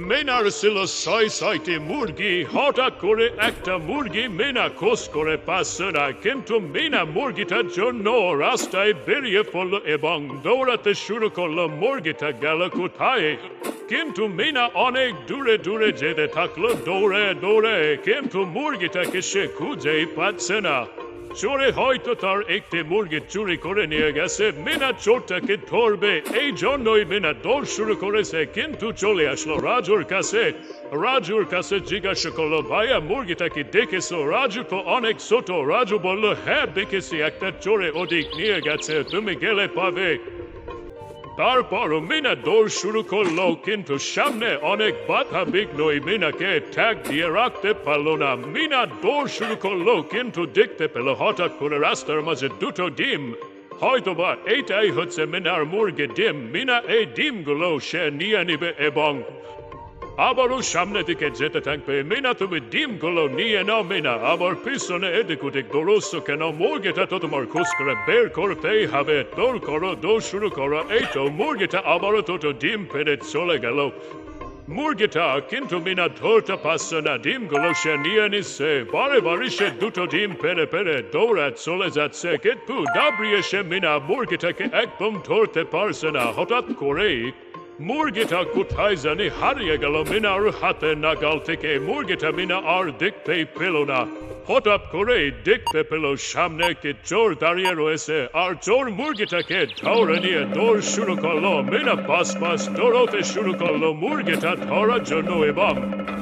মেনার ছিল ছয় মুরগি হঠাৎ করে একটা মুরগি মেনা খোঁজ করে পাচ্ছে না কিন্তু মেনা মুরগিটার জন্য রাস্তায় বেরিয়ে পড়ল এবং দৌড়াতে শুরু করল মুরগিটা গেল কোথায় কিন্তু মিনা অনেক দূরে দূরে যেতে থাকল দৌড়ে দৌড়ে কিন্তু মুরগিটাকে সে খুঁজেই পাচ্ছে না চোরে হয়তো তার একটি মুরগি চুরি করে নিয়ে গেছে। মিনা চোরটাকে ধরবে এই জন্যই মিনা দৌড় শুরু করেছে, কিন্তু চলে আসলো রাজুর কাছে। রাজুর কাছে জিজ্ঞাসা করল, ভাইয়া, মুরগিটা কি দেখেছ? রাজু তো অনেক ছোট। রাজু বলল হ্যাঁ দেখেছি, একটা চোরে ওদিক নিয়ে গেছে, তুমি গেলে পাবে। তারপর মিনা দৌড় শুরু করল, কিন্তু সামনে অনেক বাধা বিঘ্ন এই মিনাকে ট্যাগ দিয়ে রাখতে পারল না। মিনা দৌড় শুরু করল, কিন্তু দেখতে পেল হঠাৎ করে রাস্তার মাঝে দুটো ডিম। হয়তোবা এইটাই হচ্ছে মিনার মুরগি ডিম। মিনা এই ডিমগুলো সে নিয়ে নিবে এবং আবারও সামনে দিকে যেতে থাকবে। মিনা, তুমি ডিমগুলো নিয়ে নাও, মিনা। আবার পিছনে এদিক ওদিক দৌড়চ্ছ কেন? মুরগিটা তো তোমার খোঁজ করে বের করতেই হবে। দৌড় করো, দৌড় শুরু করো। এই তো মুরগিটা আবারও দুটো ডিম ফেলে চলে গেল। মুরগিটা কিন্তু মিনা ধরতে পারছে না। ডিমগুলো সে নিয়ে নিচ্ছে। বারে বারে সে দুটো ডিম পেরে পেরে দৌড়া চলে যাচ্ছে। কিন্তু ডাবড়িয়ে সে মিনা মুরগিটাকে একদম ধরতে পারছে না। হঠাৎ করেই মুরগিটা কোথায় জানি হারিয়ে গেল মিনার হাতে নাগাল থেকে মুরগিটা মিনা আর দেখতেই পেল না হঠাৎ করে দেখতে পেল সামনে একটি চোর দাঁড়িয়ে রয়েছে আর চোর মুরগিটাকে ধরে নিয়ে দৌড় শুরু করল মিনা পাস পাস দৌড়তে শুরু করল মুরগিটা ধরার জন্য এবং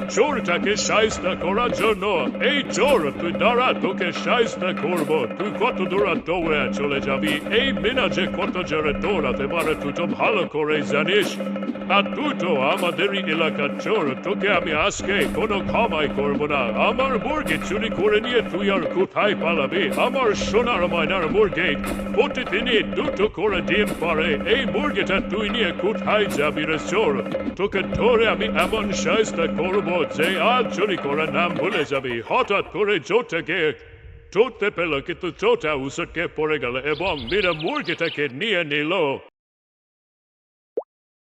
চোরটাকে সাইজটা করার জন্য এই চোর তুই দাঁড়া তোকে সাইজটা করব তুই কত দূরা দৌড়ে চলে যাবি এই মিনা যে কত জোরে দৌড়াতে পারে তুই ভালো করে জানিস তো আমাদেরই এলাকার চোর তোকে আমি আজকে কোনো ক্ষমাই করব না আমার মুরগি চুরি করে নিয়ে তুই আর কোথায় পালাবি আমার সোনার ময়নার মুরগি প্রতিদিনই দুটো করে ডিম পারে এই মুরগিটা তুই নিয়ে কোথায় যাবি রে চোর তোকে ধরে আমি এমন সাজটা করব যে আর চুরি করার নাম ভুলে যাবি হঠাৎ করে চোরটাকে চোরতে পেল কিন্তু চোরটা উসটকে পড়ে গেল এবং মীরা মুরগিটাকে নিয়ে নিল